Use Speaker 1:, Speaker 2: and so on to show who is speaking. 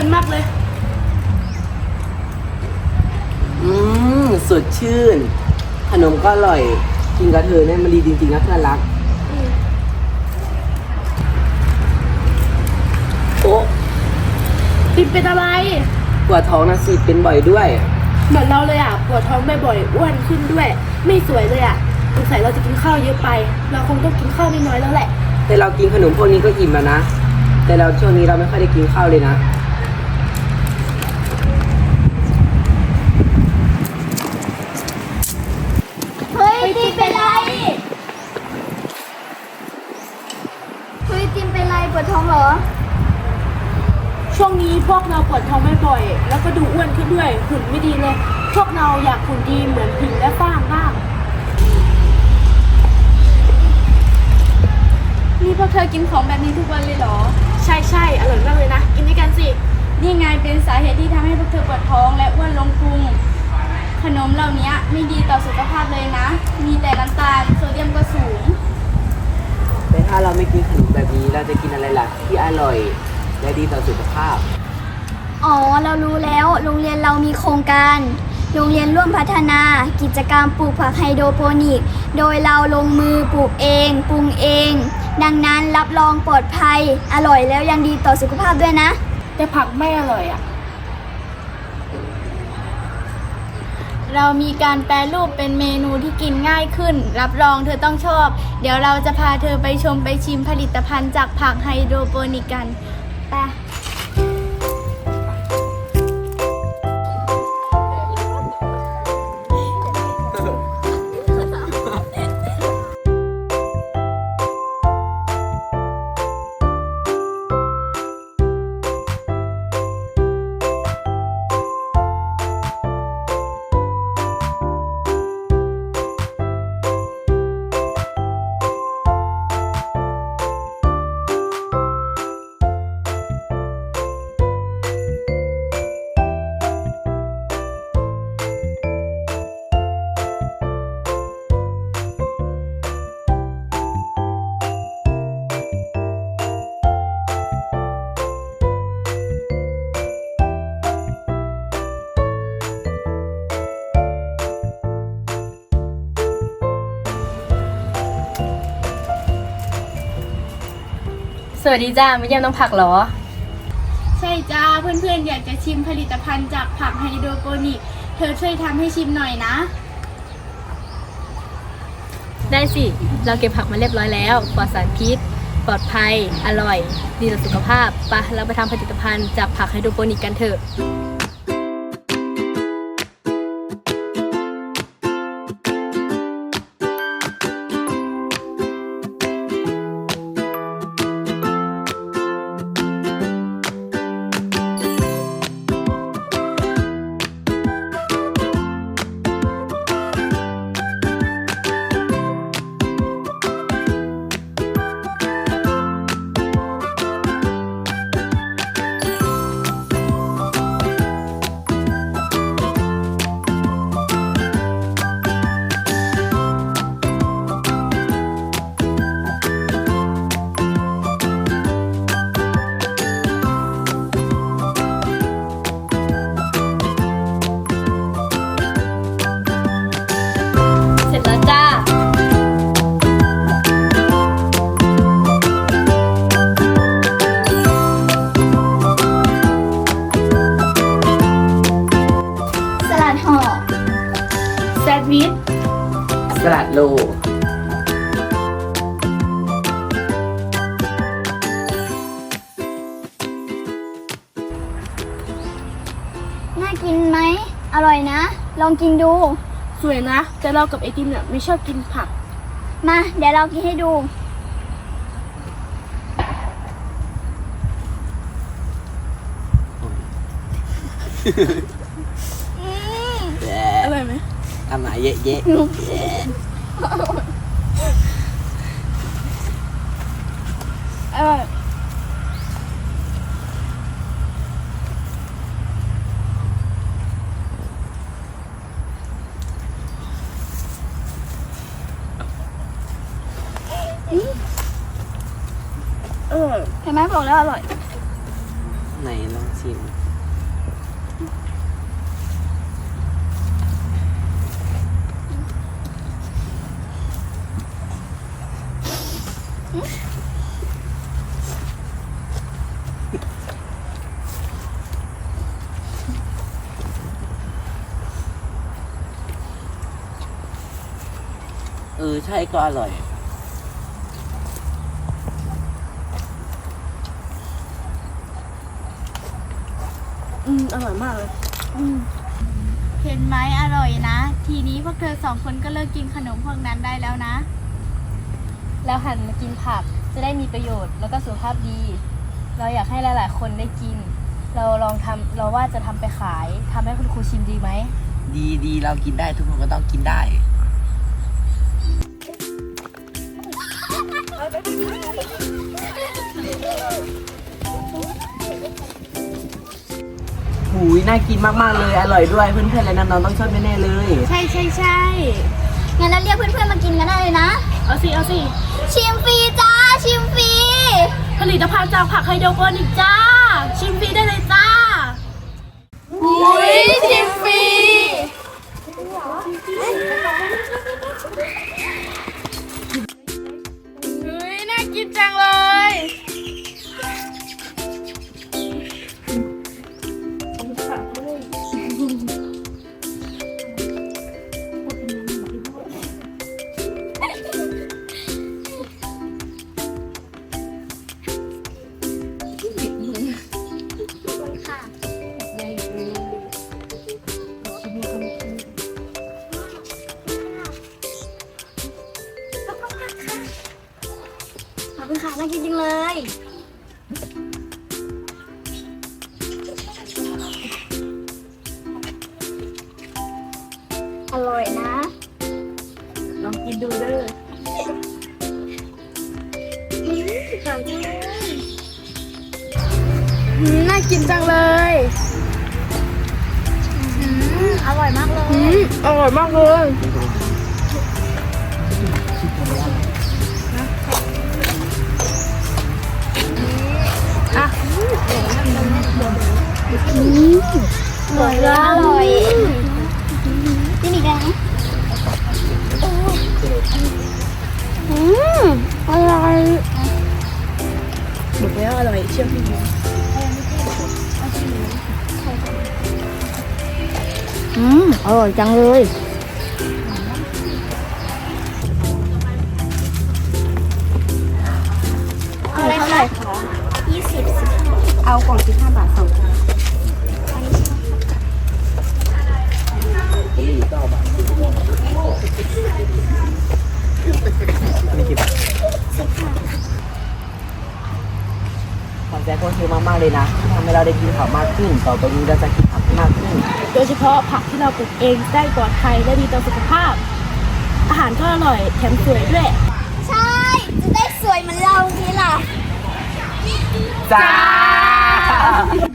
Speaker 1: ลินมากเลย
Speaker 2: อืมสดชื่น ขนมก็อร่อย กินกับเธอเนี่ยมันดีจริงๆนะเพื่อนรัก โอ้
Speaker 1: ติมเป็นอะไร
Speaker 2: ปวดท้องนะสิเป็นบ่อยด้วย
Speaker 1: เหมือนเราเลยอะ ปวดท้องบ่อยๆอ้วนขึ้นด้วย ไม่สวยเลยอะสงสัยเราจะกินข้าวเยอะไป เราคงต้องกินข้าวน้อยๆแล้วแหละ
Speaker 2: แต่เรากินขนมพวกนี้ก็อิ่มแล้วนะ แต่เราช่วงนี้เราไม่ค่อยได้กินข้าวเลยนะ
Speaker 3: เฮ้ยติมเป็นไร เฮ้ยติมเป็นไรป วดท้องเหรอ
Speaker 1: ช่วงนี้พวกเราปวดท้องไม่บ่อย แล้วก็ดูอ้วนขึ้นด้วย หุ่นไม่ดีเลย พวกเราอยากหุ่นดีเหมือนผิงและฟ้างบ้าง
Speaker 4: นี่พวกเธอกินของแบบนี้ทุกวันเลยเหรอ
Speaker 1: ใช่ใช่อร่อยมากเลยนะ กินด้วยกันสิ
Speaker 4: นี่ไงเป็นสาเหตุที่ทำให้พวกเธอปวดท้องและอ้วนลงพุง ขนมเหล่านี้ไม่ดีต่อสุขภาพเลยนะ มีแต่น้ำตาลโซเดียมก็สูง
Speaker 2: แต่ถ้าเราไม่กินขนมแบบนี้ เราจะกินอะไรล่ะที่อร่อย และดีต่อสุขภาพ
Speaker 3: อ๋อ เรารู้แล้วโรงเรียนเรามีโครงการ โรงเรียนร่วมพัฒนา กิจกรรมปลูกผักไฮโดรโปนิก โดยเราลงมือปลูกเองปรุงเอง ดังนั้นรับรองปลอดภัย อร่อยแล้วยังดีต่อสุขภาพด้วยนะ
Speaker 1: แต่ผักไม่อร่อยอะ
Speaker 4: เรามีการแปรรูปเป็นเมนูที่กินง่ายขึ้น รับรองเธอต้องชอบ เดี๋ยวเราจะพาเธอไปชมไปชิมผลิตภัณฑ์จากผักไฮโดรโปนิกกันไป
Speaker 5: สวัสดีจ้ามาเยี่ยมน้องผักเหรอ
Speaker 4: ใช่จ้าเพื่อนๆ อยากจะชิมผลิตภัณฑ์จากผักไฮโดรโปนิก เธอช่วยทำให้ชิมหน่อยนะ
Speaker 5: ได้สิ เราเก็บผักมาเรียบร้อยแล้ว ปลอดสารพิษ ปลอดภัย อร่อย ดีต่อสุขภาพไปะเราไปทำผลิตภัณฑ์จากผักไฮโดรโปนิกกันเถอะ ลั
Speaker 3: ด
Speaker 2: โล
Speaker 3: น่ากินไหม อร่อยนะ ลองกินดู
Speaker 1: สวยนะ แต่เรากับไอติมเนี่ยไม่ชอบกินผัก
Speaker 3: มา เดี๋ยวเรากินให้ดู
Speaker 1: อร่อย ไหม
Speaker 2: ทำมาเยอะแยะ
Speaker 1: อร่อเออ
Speaker 3: เห็นไหมบอกแล้วอร่อย
Speaker 2: ไหนลองชิม เออใช่ก็อร่อย
Speaker 1: อืม อร่อยมากเลย
Speaker 4: เห็นไหมอร่อยนะ ทีนี้พวกเธอสองคนก็เลิกกินขนมพวกนั้นได้แล้วนะ
Speaker 5: แล้วหันมากินผักจะได้มีประโยชน์แล้วก็สุขภาพดี เราอยากให้หลาย ๆ คนได้กิน เราลองทำเราว่าจะทำไปขายทำให้คุณครูชิมดีไหม
Speaker 2: ดีดีเรากินได้ทุกคนก็ต้องกินได้ หูยน่ากินมากๆเลย อร่อยด้วยเพื่อนๆและน้องๆต้องชอบแน่ๆเลย
Speaker 1: ใช่ใช่ใช่
Speaker 3: งั้นเราเรียกเพื่อนๆมากินกันได้เลยนะ
Speaker 1: เอาสิ เอาสิ
Speaker 3: ชิมฟรีจ้า ชิมฟรี
Speaker 1: ผลิตภัณฑ์จากผักไฮโดรโปนิกจ้า ชิมฟรีได้เลยจ้า
Speaker 4: อุ้ยชิมฟรี จังเลย
Speaker 3: น่ากินจริงเลยอร่อยนะ
Speaker 1: ลองกินดูเด้อ
Speaker 4: น่ากินจังเลย
Speaker 3: อร่อยมากเลย
Speaker 1: อร่อยมากเลย
Speaker 3: อร่อยเลยอร่อยกินอีกไข
Speaker 2: อบใจพวกเธอมากๆเลยนะที่ทำให้เราได้กินผักมากขึ้น ต่อไปนี้เราจะกินผักมากขึ้น
Speaker 1: โดยเฉพาะผักที่เราปลูกเองได้ปลอดภัยและดีต่อสุขภาพ อาหารก็อร่อยแถมสวยด้วย
Speaker 3: ใช่ จะได้สวยเหมือนเราทีล่ะ
Speaker 2: จ้า